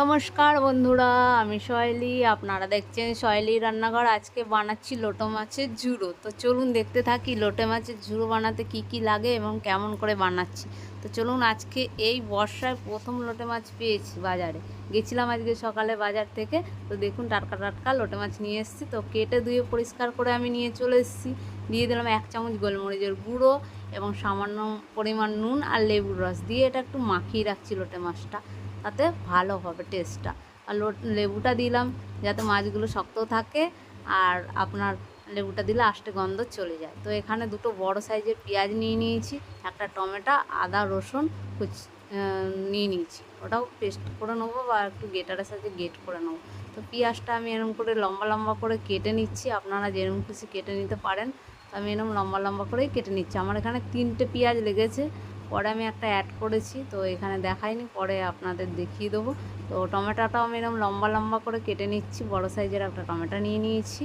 নমস্কার বন্ধুরা, আমি শৈলী, আপনারা দেখছেন শৈলী রান্নাঘর। আজকে বানাচ্ছি লোটো মাছের ঝুড়ো। তো চলুন দেখতে থাকি লোটে মাছের ঝুড়ো বানাতে কি কি লাগে এবং কেমন করে বানাচ্ছি। তো চলুন আজকে এই বর্ষায় প্রথম লোটে মাছ পেয়েছি বাজারে। গেছিলাম আজকে সকালে বাজার থেকে। তো দেখুন টাটকা টাটকা লোটে মাছ নিয়ে এসেছি। তো কেটে ধুয়ে পরিষ্কার করে আমি নিয়ে চলে এসেছি। দিয়ে দিলাম এক চামচ গোলমরিচের গুঁড়ো এবং সামান্য পরিমাণ নুন আর লেবুর রস। দিয়ে এটা একটু মাখিয়ে রাখছি লোটে মাছটা। তাতে ভালো হবে টেস্টটা আর লেবুটা দিলাম যাতে মাছগুলো শক্ত থাকে আর আপনার লেবুটা দিলে আষ্টে গন্ধ চলে যায়। তো এখানে দুটো বড় সাইজের পেঁয়াজ নিয়ে নিয়েছি, একটা টমেটো, আদা, রসুন, কুচ নিয়ে নিয়েছি। ওটাও পেস্ট করে নেব বা একটু গেটারের সাথে গেট করে নেব। তো পেঁয়াজটা আমি এরকম করে লম্বা লম্বা করে কেটে নিচ্ছি, আপনারা যেরকম খুশি কেটে নিতে পারেন। তো আমি এরকম লম্বা লম্বা করেই কেটে নিচ্ছি। আমার এখানে তিনটে পেঁয়াজ লেগেছে পরে আমি একটা অ্যাড করেছি, তো এখানে দেখাইনি, পরে আপনাদের দেখিয়ে দেবো। তো টমেটোটাও আমি এরকম লম্বা লম্বা করে কেটে নিচ্ছি, বড় সাইজের একটা টমেটো নিয়ে নিয়েছি।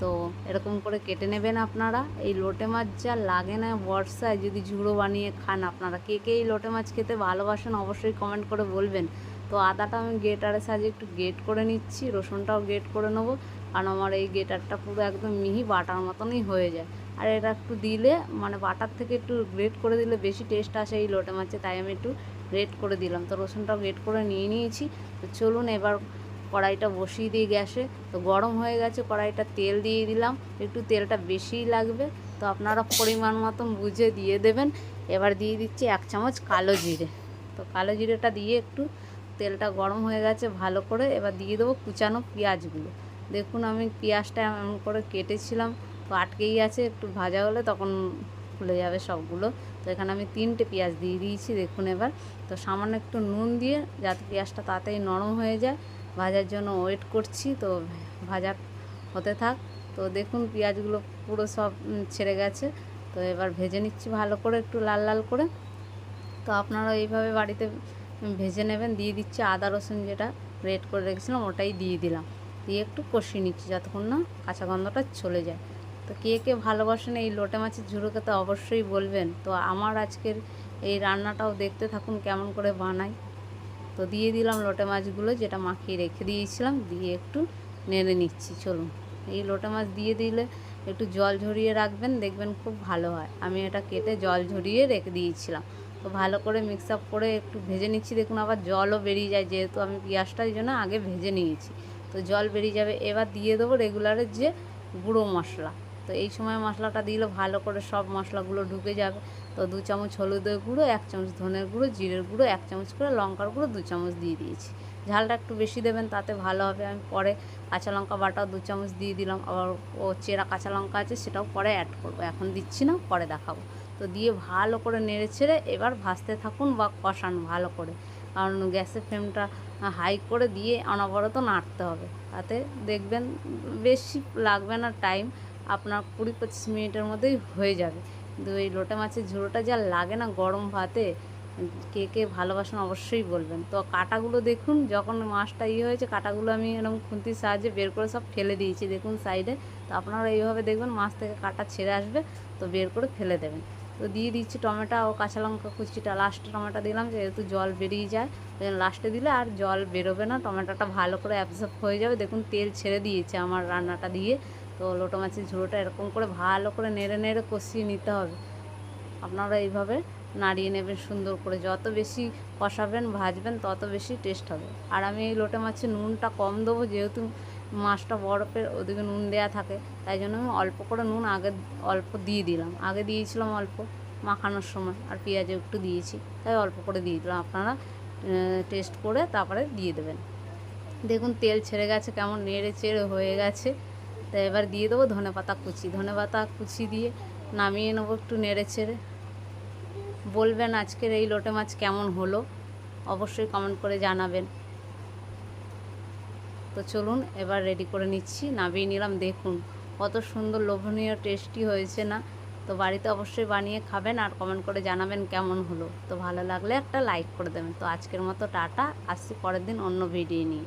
তো এরকম করে কেটে নেবেন আপনারা। এই লোটে মাছ যা লাগে না, বর্ষায় যদি ঝুড়ো বানিয়ে খান আপনারা, কে কে এই লোটে মাছ খেতে ভালোবাসেন অবশ্যই কমেন্ট করে বলবেন। তো আদাটা আমি গেটারের সাহায্যে একটু গেট করে নিচ্ছি, রসুনটাও গেট করে নেব। কারণ আমার এই গেটারটা পুরো একদম মিহি বাটার মতনই হয়ে যায়। আর এটা একটু দিলে মানে বাটার থেকে একটু গ্রেট করে দিলে বেশি টেস্ট আসে এই লোটে মাছে তাই আমি একটু গ্রেট করে দিলাম। তো রসুনটাও গ্রেট করে নিয়ে নিয়েছি। তো চলুন এবার কড়াইটা বসিয়ে দিই গ্যাসে। তো গরম হয়ে গেছে, কড়াইটা তেল দিয়ে দিলাম। একটু তেলটা বেশিই লাগবে। তো আপনারা পরিমাণ মতন বুঝে দিয়ে দেবেন। এবার দিয়ে দিচ্ছি এক চামচ কালো জিরে। তো কালো জিরেটা দিয়ে একটু তেলটা গরম হয়ে গেছে ভালো করে। এবার দিয়ে দেবো কুচানো পেঁয়াজগুলো। দেখুন, আমি পেঁয়াজটা এমন করে কেটেছিলাম, তো আটকেই আছে, একটু ভাজা হলে তখন খুলে যাবে সবগুলো। তো এখানে আমি তিনটে পেঁয়াজ দিয়ে দিয়েছি, দেখুন এবার। তো সামান্য একটু নুন দিয়ে যাতে পেঁয়াজটা তাড়াতাড়ি নরম হয়ে যায়, ভাজার জন্য ওয়েট করছি, তো ভাজা হতে থাক। তো দেখুন, পেঁয়াজগুলো পুরো সব ছেড়ে গেছে, তো এবার ভেজে নিচ্ছি ভালো করে একটু লাল লাল করে। তো আপনারা এইভাবে বাড়িতে ভেজে নেবেন, দিয়ে দিচ্ছি আদা রসুন যেটা রেড করে রেখেছিলাম, ওটাই দিয়ে দিলাম। দিয়ে একটু কষিয়ে নিচ্ছি যতক্ষণ না কাঁচা গন্ধটা চলে যায়। তো কে কে ভালোবাসেন এই লোটে মাছের ঝুড়ো তো অবশ্যই বলবেন। তো আমার আজকের এই রান্নাটাও দেখতে থাকুন কেমন করে বানাই। তো দিয়ে দিলাম লোটে মাছগুলো যেটা মাখিয়ে রেখে দিয়েছিলাম, দিয়ে একটু নেড়ে নিচ্ছি। চলুন, এই লোটে মাছ দিয়ে দিলে একটু জল ঝরিয়ে রাখবেন, দেখবেন খুব ভালো হয়। আমি এটা কেটে জল ঝরিয়ে রেখে দিয়েছিলাম। তো ভালো করে মিক্স আপ করে একটু ভেজে নিচ্ছি। দেখুন আবার জলও বেরিয়ে যায়, যেহেতু আমি পেঁয়াজটা এই জন্য আগে ভেজে নিয়েছি। তো জল বেরিয়ে যাবে। এবার দিয়ে দেবো রেগুলারের যে গুঁড়ো মশলা। তো এই সময় মশলাটা দিলে ভালো করে সব মশলাগুলো ঢুকে যাবে। তো দু চামচ হলুদের গুঁড়ো, এক চামচ ধনের গুঁড়ো, জিরের গুঁড়ো, এক চামচ করে লঙ্কার গুঁড়ো, দু চামচ দিয়ে দিয়েছি। ঝালটা একটু বেশি দেবেন তাতে ভালো হবে। আমি পরে কাঁচা লঙ্কা বাটাও দু চামচ দিয়ে দিলাম। আবার ও চেরা কাঁচা লঙ্কা আছে সেটাও পরে অ্যাড করব। এখন দিচ্ছি না, পরে দেখাবো। তো দিয়ে ভালো করে নেড়ে ছেড়ে এবার ভাজতে থাকুন বা কষান ভালো করে। কারণ গ্যাসের ফ্লেমটা হাই করে দিয়ে অনবরত নাড়তে হবে। তাতে দেখবেন বেশি লাগবে না টাইম আপনার কুড়ি পঁচিশ মিনিটের মধ্যেই হয়ে যাবে। কিন্তু এই লোটে মাছের ঝোড়োটা যা লাগে না গরম ভাতে, কে কে ভালোবাসেন অবশ্যই বলবেন। তো কাটাগুলো দেখুন, যখন মাছটা ইয়ে হয়েছে, কাটাগুলো আমি এরকম খুন্তির সাহায্যে বের করে সব ফেলে দিয়েছি। দেখুন সাইডে তো আপনারা এইভাবে দেখবেন মাছ থেকে কাটা ছেড়ে আসবে, তো বের করে ফেলে দেবেন। তো দিয়ে দিচ্ছি টমেটো ও কাঁচা লঙ্কা কুচিটা। লাস্টে টমেটো দিলাম, যেহেতু জল বেরিয়ে যায় ওই জন্য লাস্টে দিলে আর জল বেরোবে না। টমেটোটা ভালো করে অ্যাবজর্ব হয়ে যাবে। দেখুন, তেল ছেড়ে দিয়েছে আমার রান্নাটা দিয়ে। তো লোটো মাছের ঝোড়োটা এরকম করে ভালো করে নেড়ে নেড়ে কষিয়ে নিতে হবে। আপনারা এইভাবে নাড়িয়ে নেবেন, সুন্দর করে। যত বেশি কষাবেন, ভাজবেন, তত বেশি টেস্ট হবে। আর আমি এই লোটে মাছে নুনটা কম দেবো, যেহেতু মাছটা বরফের ওদিকে নুন দেয়া থাকে, তাই জন্য আমি অল্প করে নুন আগে, অল্প দিয়ে দিলাম। আগে দিয়েছিলাম অল্প মাখানোর সময়, আর পেঁয়াজও একটু দিয়েছি, তাই অল্প করে দিয়ে দিলাম। আপনারা টেস্ট করে তারপরে দিয়ে দেবেন। দেখুন, তেল ছেড়ে গেছে কেমন, নেড়ে চেড়ে হয়ে গেছে। তাই এবার দিয়ে দেবো ধনে পাতা কুচি। ধনে পাতা কুচি দিয়ে নামিয়ে নেব একটু নেড়ে চেড়ে। বলবেন আজকের এই লোটে মাছ কেমন হলো? অবশ্যই কমেন্ট করে জানাবেন। তো চলুন এবার রেডি করে নিচ্ছি। নামিয়ে নিলাম, দেখুন কত সুন্দর লোভনীয় টেস্টি হয়েছে না? তো বাড়িতে অবশ্যই বানিয়ে খাবেন আর কমেন্ট করে জানাবেন কেমন হলো। তো ভালো লাগলে একটা লাইক করে দেবেন। তো আজকের মতো টাটা, আসছি পরের দিন অন্য ভিডিও নিয়ে।